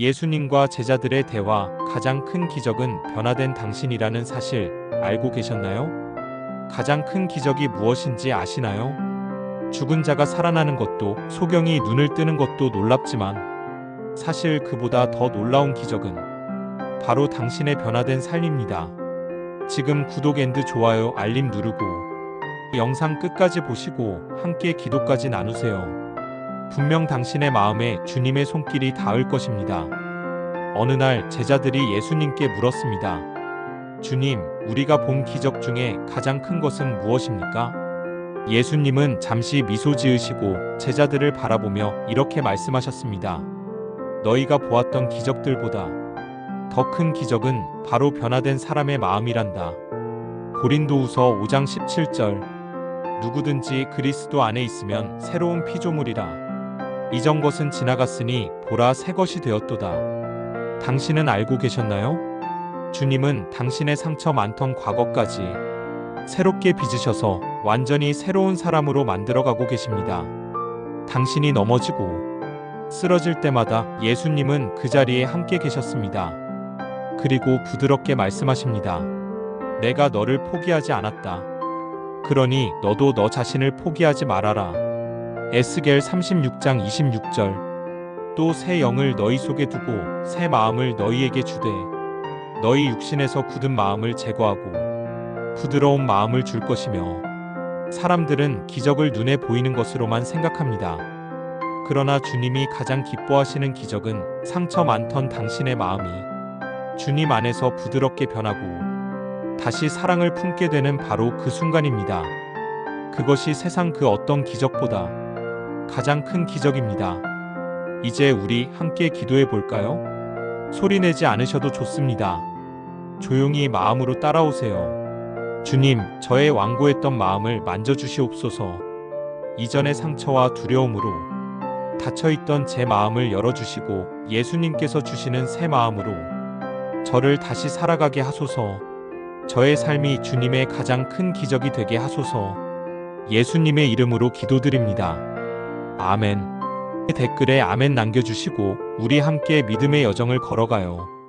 예수님과 제자들의 대화 가장 큰 기적은 변화된 당신이라는 사실 알고 계셨나요? 가장 큰 기적이 무엇인지 아시나요? 죽은 자가 살아나는 것도 소경이 눈을 뜨는 것도 놀랍지만 사실 그보다 더 놀라운 기적은 바로 당신의 변화된 삶입니다. 지금 구독 앤드 좋아요 알림 누르고 영상 끝까지 보시고 함께 기도까지 나누세요. 분명 당신의 마음에 주님의 손길이 닿을 것입니다. 어느 날 제자들이 예수님께 물었습니다. 주님, 우리가 본 기적 중에 가장 큰 것은 무엇입니까? 예수님은 잠시 미소 지으시고 제자들을 바라보며 이렇게 말씀하셨습니다. 너희가 보았던 기적들보다 더 큰 기적은 바로 변화된 사람의 마음이란다. 고린도후서 5장 17절 누구든지 그리스도 안에 있으면 새로운 피조물이라 이전 것은 지나갔으니 보라 새 것이 되었도다. 당신은 알고 계셨나요? 주님은 당신의 상처 많던 과거까지 새롭게 빚으셔서 완전히 새로운 사람으로 만들어가고 계십니다. 당신이 넘어지고 쓰러질 때마다 예수님은 그 자리에 함께 계셨습니다. 그리고 부드럽게 말씀하십니다. 내가 너를 포기하지 않았다. 그러니 너도 너 자신을 포기하지 말아라. 에스겔 36장 26절 또 새 영을 너희 속에 두고 새 마음을 너희에게 주되 너희 육신에서 굳은 마음을 제거하고 부드러운 마음을 줄 것이며 사람들은 기적을 눈에 보이는 것으로만 생각합니다. 그러나 주님이 가장 기뻐하시는 기적은 상처 많던 당신의 마음이 주님 안에서 부드럽게 변하고 다시 사랑을 품게 되는 바로 그 순간입니다. 그것이 세상 그 어떤 기적보다 가장 큰 기적입니다. 이제 우리 함께 기도해 볼까요? 소리내지 않으셔도 좋습니다. 조용히 마음으로 따라오세요. 주님, 저의 완고했던 마음을 만져주시옵소서. 이전의 상처와 두려움으로 닫혀있던 제 마음을 열어주시고 예수님께서 주시는 새 마음으로 저를 다시 살아가게 하소서. 저의 삶이 주님의 가장 큰 기적이 되게 하소서. 예수님의 이름으로 기도드립니다. 아멘. 댓글에 아멘 남겨주시고 우리 함께 믿음의 여정을 걸어가요.